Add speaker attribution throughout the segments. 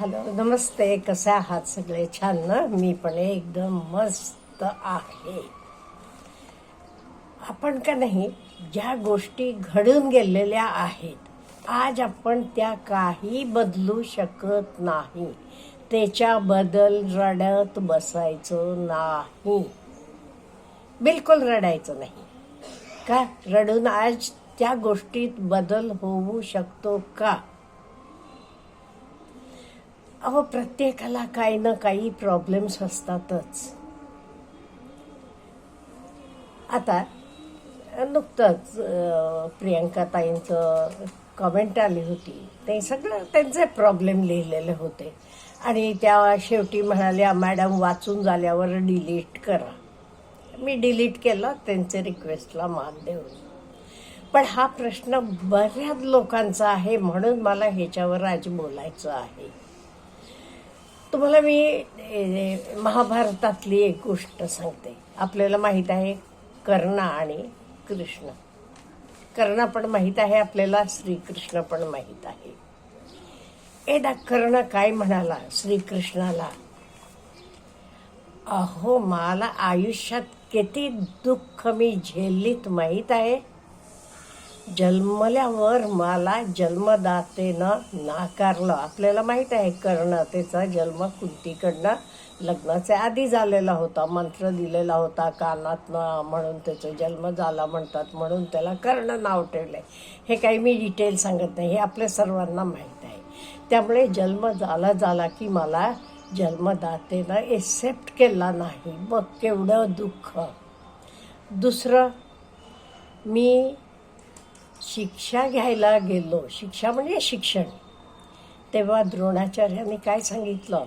Speaker 1: Hello. नमस्ते कसे आहात सगळे? छान ना? मी पण एकदम मस्त आहे. आपण का नाही ज्या गोष्टी घडून गेलेल्या आहेत आज आपण त्या काही बदलू शकत नाही. त्याच्या बदल रडत बसायचं नाही. बिलकुल रडायचं नाही. का? रडून आज त्या गोष्टीत बदल होऊ शकतो का? अहो प्रत्येकाला काही ना काही प्रॉब्लेम्स असतातच. आता नुकतंच प्रियंका ताईंचं कमेंट आली होती. ते सगळं त्यांचे प्रॉब्लेम लिहिलेले होते. आणि त्या शेवटी म्हणाल्या मॅडम वाचून झाल्यावर डिलीट करा. मी डिलीट केलं त्यांचे रिक्वेस्टला मान देऊन. पण हा प्रश्न बऱ्याच लोकांचा आहे म्हणून मला ह्याच्यावर आज बोलायचं आहे. तुम्हाला मी महाभारतातली एक गोष्ट सांगते. आपल्याला माहीत आहे कर्ण आणि कृष्ण. कर्ण पण माहीत आहे आपल्याला श्रीकृष्ण पण माहीत आहे. एकदा कर्ण काय म्हणाला श्रीकृष्णाला अहो मला आयुष्यात किती दुःख मी झेललीत माहीत आहे? जन्मल्यावर मला जन्मदातेनं नाकारलं. आपल्याला माहीत आहे कर्णातेचा जन्म कुंतीकडनं लग्नाच्या आधी झालेला होता. मंत्र दिलेला होता कानातनं म्हणून त्याचा जन्म झाला म्हणतात म्हणून त्याला कर्ण नाव ठेवलंय. हे काही मी डिटेल सांगत नाही हे आपल्या सर्वांना माहीत आहे. त्यामुळे जन्म झाला झाला की मला जन्मदातेनं एक्सेप्ट केला नाही. बघ केवढं दुःख. दुसरं मी शिक्षा घ्यायला गेलो. शिक्षा म्हणजे शिक्षण. तेव्हा द्रोणाचार्यांनी काय सांगितलं?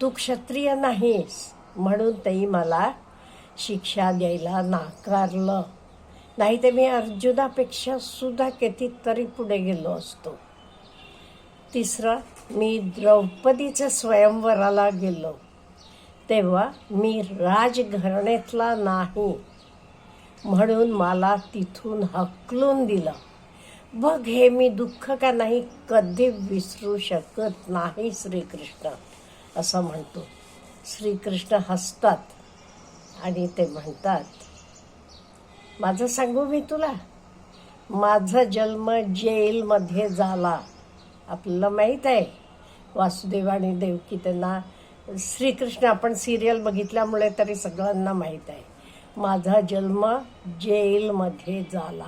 Speaker 1: तू क्षत्रिय नाहीस. म्हणून तेही मला शिक्षा द्यायला नाकारलं. नाही तर मी अर्जुनापेक्षा सुद्धा कितीतरी पुढे गेलो असतो. तिसरं मी द्रौपदीच्या स्वयंवराला गेलो. तेव्हा मी राजघराण्यातला नाही. म्हणून मला तिथून हकलून दिलं. बघ हे मी दुःख का नाही कधी विसरू शकत नाही श्रीकृष्ण असं म्हणतो. श्रीकृष्ण हसतात आणि ते म्हणतात माझं सांगू मी तुला? माझा जन्म जेलमध्ये झाला. आपल्याला माहीत आहे वासुदेव आणि देवकी त्यांना श्रीकृष्ण आपण सिरियल बघितल्यामुळे तरी सगळ्यांना माहीत आहे. माझा जन्म जेलमध्ये झाला.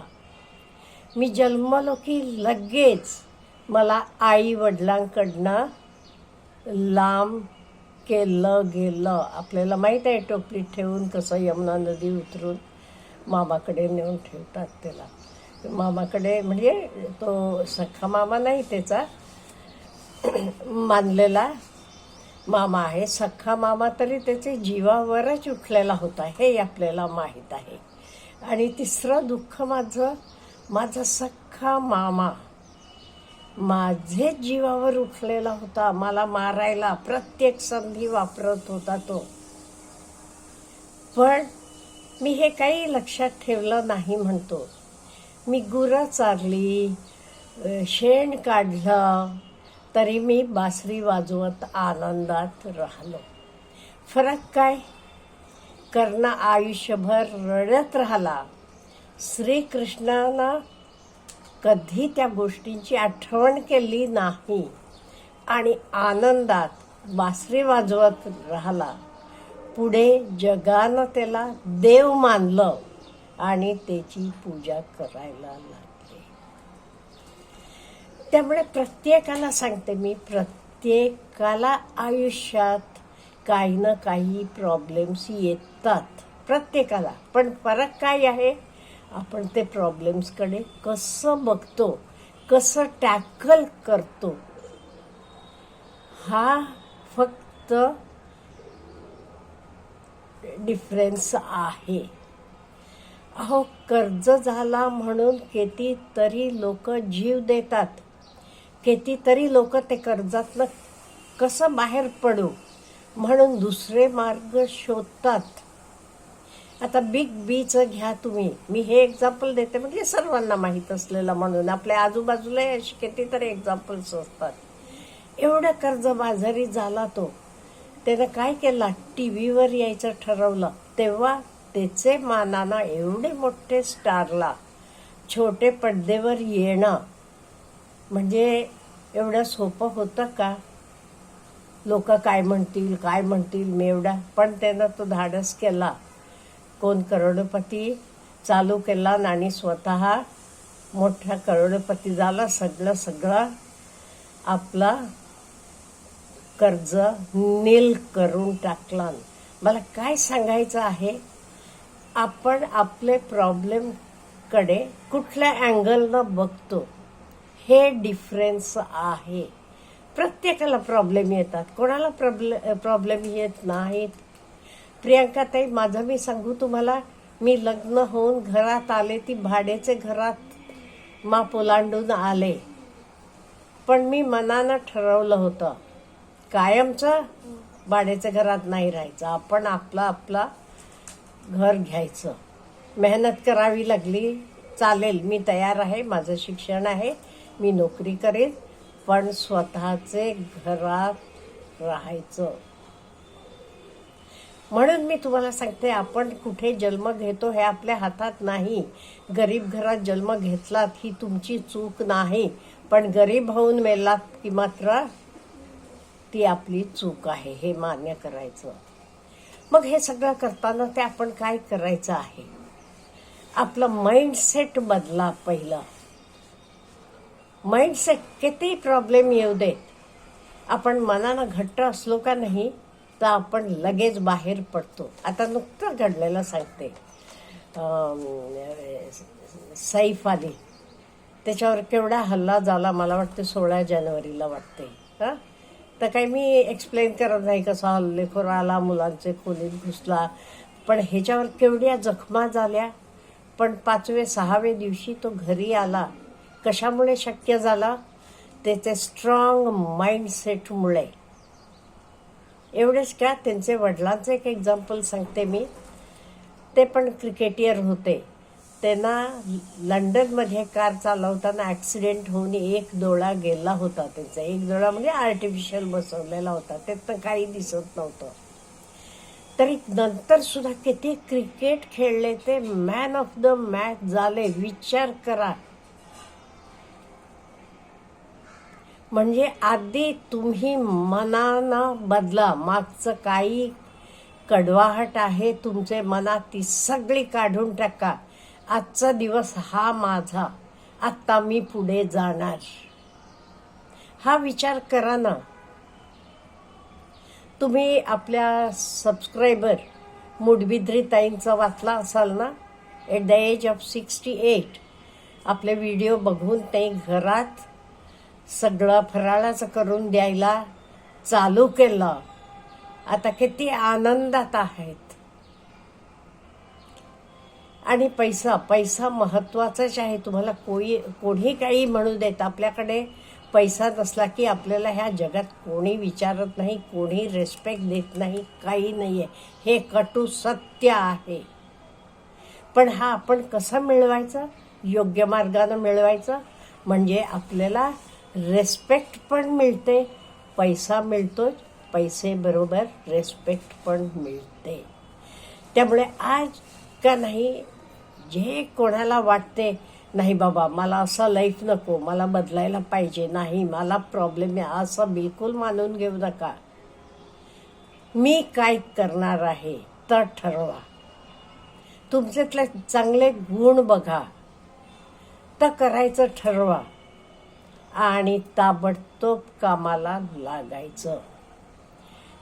Speaker 1: मी जन्मलो की लगेच मला आई वडिलांकडनं लांब केलं गेलं. आपल्याला माहीत आहे टोपलीत ठेवून कसं यमुना नदी उतरून मामाकडे नेऊन ठेवतात त्याला. मामाकडे म्हणजे तो सख्खा मामा नाही त्याचा मानलेला मामा आहे सख्खा मामा तरी त्याचे जीवावरच उठलेला होता हे आपल्याला माहीत आहे. आणि तिसरं दुःख माझं माझा सख्खा मामा माझेच जीवावर उठलेला होता मला मारायला प्रत्येक संधी वापरत होता तो. पण मी हे काही लक्षात ठेवलं नाही म्हणतो. मी गुरं चारली शेण काढलं तरी मी बासरी वाजवत आनंदात राहिलो. फरक काय? कर्ण आयुष्यभर रडत राहिला. श्रीकृष्णांना कधी त्या गोष्टींची आठवण केली नाही आणि आनंदात बासरी वाजवत राहिला. पुढे जगानं त्याला देव मानलं आणि त्याची पूजा करायला लागली. त्यामुळे प्रत्येकाला सांगते मी प्रत्येकाला आयुष्यात काही ना काही प्रॉब्लेम्स येतात प्रत्येकाला. पण फरक काय आहे? आपण ते प्रॉब्लेम्सकडे कसं बघतो कसं टॅकल करतो हा फक्त डिफरन्स आहे. अहो कर्ज झाला म्हणून कितीतरी लोक जीव देतात. कितीतरी लोक ते कर्जातलं कसं बाहेर पडू म्हणून दुसरे मार्ग शोधतात. आता बिग बीचं घ्या तुम्ही. मी हे एक्झाम्पल देते म्हणजे सर्वांना माहीत असलेलं म्हणून. आपल्या आजूबाजूला असे कितीतरी एक्झाम्पल्स असतात. एवढं कर्ज बाजारी झाला तो. त्यानं काय केला? टी व्हीवर यायचं ठरवलं. तेव्हा त्याचे मानानं एवढे मोठे स्टारला छोटे पडद्यावर येणं म्हणजे एवढं सोपं होतं का? लोक काय म्हणतील काय म्हणतील मी एवढा. पण त्यानं तो धाडस केला. कोण करोडपती चालू केला आणि स्वतः मोठा करोडपती झाला. सगळं सगळं आपला कर्ज नील करून टाकला. मला काय सांगायचं आहे? आपण आपले प्रॉब्लेमकडे कुठल्या अँगलनं बघतो. हे डिफरन्स आहे. प्रत्येकाला प्रॉब्लेम येतात. कोणाला प्रॉब्ले प्रॉब्लेम येत नाहीत. प्रियांका ताई माझं मी सांगू तुम्हाला मी लग्न होऊन घरात आले ती भाड्याचे घरात मा ओलांडून आले. पण मी मनानं ठरवलं होतं कायमचं भाड्याच्या घरात नाही राहायचं. आपण आपलं आपला घर घ्यायचं. मेहनत करावी लागली चालेल मी तयार आहे माझं शिक्षण आहे. मी नोकरी करेन पण स्वतःचे घरात राहायचं. म्हणून मी तुम्हाला सांगते आपण कुठे जन्म घेतो हे आपल्या हातात नाही. गरीब घरात जन्म घेतलात ही तुमची चूक नाही पण गरीब होऊन मेलात की मात्र ती आपली चूक आहे हे मान्य करायचं. मग हे सगळं करताना ते आपण काय करायचं आहे? आपलं माइंडसेट बदला पहिलं. माइंडसेट किती प्रॉब्लेम येऊ देत? आपण मनानं घट्ट असलो का नाही तर आपण लगेच बाहेर पडतो. आता नुकतं घडलेलं सांगते. सैफ अली. त्याच्यावर केवढा हल्ला झाला मला वाटते सोळा जानेवारीला वाटते. हां? तर काही मी एक्सप्लेन करत नाही कसा हल्लेखोर आला मुलांचे खोलीत घुसला. पण ह्याच्यावर केवढ्या जखमा झाल्या. पण पाचवे सहावे दिवशी तो घरी आला. कशामुळे शक्य झाला? त्याचे स्ट्रॉंग माइंडसेटमुळे एवढेच का? त्यांचे वडिलांचं एक एक्झाम्पल सांगते मी. ते पण क्रिकेटियर होते. त्यांना लंडनमध्ये कार चालवताना ॲक्सिडेंट होऊन एक डोळा गेला होता त्यांचा. एक डोळा म्हणजे आर्टिफिशियल बसवलेला होता. त्यातनं काही दिसत नव्हतं. तरी नंतर सुद्धा किती क्रिकेट खेळले ते? मॅन ऑफ द मॅच झाले. विचार करा. म्हणजे आधी तुम्ही मनानं बदला. मागचं काही कडवाहट आहे तुमचे मनात ती सगळी काढून टाका. आजचा दिवस हा माझा. आत्ता मी पुढे जाणार. हा विचार करा ना. तुम्ही आपल्या सबस्क्रायबर मुडबिद्री ताईंचा वाचला असाल ना? At the age of sixty eight आपले व्हिडिओ बघून ते घरात सगळं फराळाचं करून द्यायला चालू केलं. आता किती आनंदात आहेत. आणि पैसा पैसा महत्वाचाच आहे. तुम्हाला कोणी कोणी काही म्हणू देत आपल्याकडे पैसा नसला की आपल्याला ह्या जगात कोणी विचारत नाही कोणी रेस्पेक्ट देत नाही काही नाही आहे हे कटू सत्य आहे. पण हा आपण कसं मिळवायचा? योग्य मार्गानं मिळवायचा? म्हणजे आपल्याला रेस्पेक्ट पण मिळते पैसा मिळतो पैसे बरोबर रेस्पेक्ट पण मिळते. त्यामुळे आज का नाही जे कोणाला वाटते नाही बाबा मला असं लाईफ नको मला बदलायला पाहिजे नाही मला प्रॉब्लेम आहे असं बिलकुल मानून घेऊ नका. मी काय करणार आहे तर ठरवा. तुमच्यातले चांगले गुण बघा. तर करायचं ठरवा. आणि ताबडतोब कामाला लागायचं.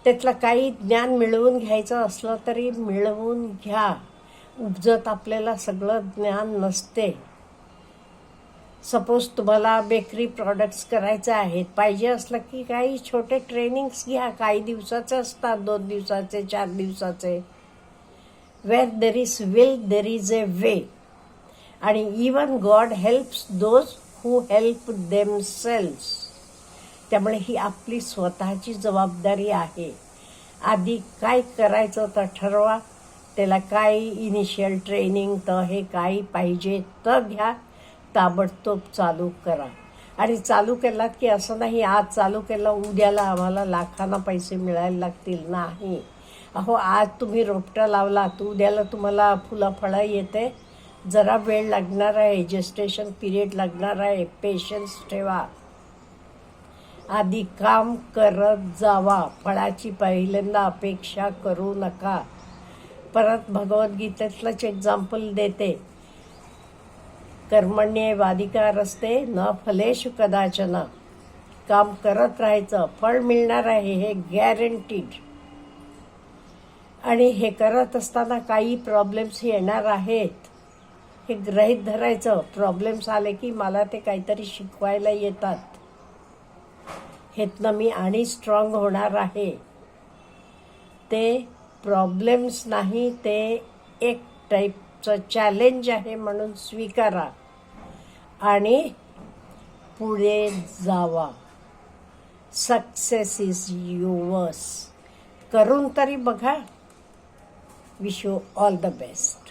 Speaker 1: त्यातलं काही ज्ञान मिळवून घ्यायचं असलं तरी मिळवून घ्या. उपजत आपल्याला सगळं ज्ञान नसते. सपोज तुम्हाला बेकरी प्रॉडक्ट्स करायचे आहेत. पाहिजे असलं की काही छोटे ट्रेनिंग्स घ्या. काही दिवसाचे असतात. दोन दिवसाचे चार दिवसाचे. Where there is will there is a way आणि even God helps those who help themselves त्यामुळे ही आपली स्वतःची जबाबदारी आहे. आधी काय करायचं तर ठरवा त्याला काय इनिशियल ट्रेनिंग तर हे काही पाहिजे तर घ्या ताबडतोब चालू करा. आणि चालू केलात की असं नाही आज चालू केलं उद्याला आम्हाला लाखांना पैसे मिळायला लागतील. नाही. अहो आज तुम्ही रोपटा लावलात उद्याला तुम्हाला फुलं फळं येते जरा वेळ लागणार आहे जेस्टेशन पिरियड लागणार आहे पेशन्स ठेवा. आधी काम करत जावा फळाची पहिल्यांदा अपेक्षा करू नका. परत भगवद्गीतेतलंच एक्झाम्पल देते. कर्मण्ये वाधिका असते न फलेश कदाचन. काम करत राहायचं फळ मिळणार आहे हे गॅरंटीड आणि हे करत असताना काही प्रॉब्लेम्स येणार आहेत. हे ग्रहित धरायचं. प्रॉब्लेम्स आले की मला ते काहीतरी शिकवायला येतात. हेतनं मी आणि स्ट्रॉंग होणार आहे. ते प्रॉब्लेम्स नाही ते एक टाईपचं चॅलेंज आहे म्हणून स्वीकारा. आणि पुढे जावा. सक्सेस इज युवर्स करून तरी बघा. Wish you all the best